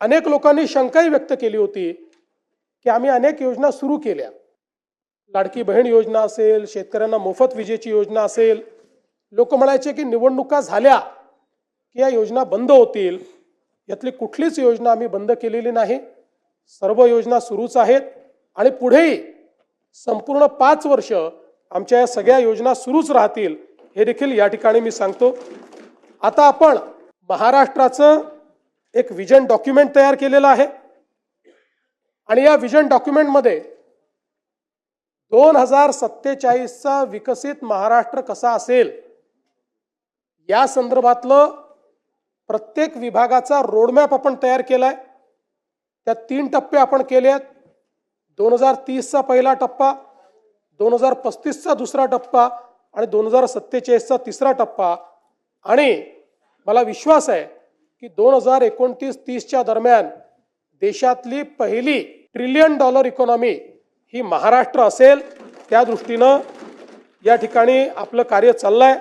अनेक लोकांनी शंकाही व्यक्त केली होती की आम्ही अनेक योजना सुरू केल्या. लाडकी बहीण योजना असेल शेतकऱ्यांना मोफत विजेची योजना असेल लोक म्हणायचे की निवडणुका झाल्या की या योजना बंद होतील. यातली कुठलीच योजना आम्ही बंद केलेली नाही. सर्व योजना सुरूच आहेत आणि पुढेही संपूर्ण पाच वर्ष आमच्या या सगळ्या योजना सुरूच राहतील हे देखील या ठिकाणी मी सांगतो. आता आपण महाराष्ट्राचं एक विजन डॉक्युमेंट तयार केलेलं आहे. आणि या विजन डॉक्युमेंटमध्ये दोन हजार सत्तेचाळीसचा विकसित महाराष्ट्र कसा असेल या संदर्भातलं प्रत्येक विभागाचा रोडमॅप आपण तयार केलाय. त्या तीन टप्पे आपण केले आहेत दोन हजार तीसचा पहिला टप्पा दोन हजार पस्तीसचा दुसरा टप्पा आणि दोन हजार सत्तेचाळीसचा तिसरा टप्पा. आणि मला विश्वास आहे की दोन हजार एकोणतीस तीसच्या दरम्यान देशातली पहिली ट्रिलियन डॉलर इकॉनॉमी ही महाराष्ट्र असेल त्या दृष्टीनं या ठिकाणी आपलं कार्य चाललं आहे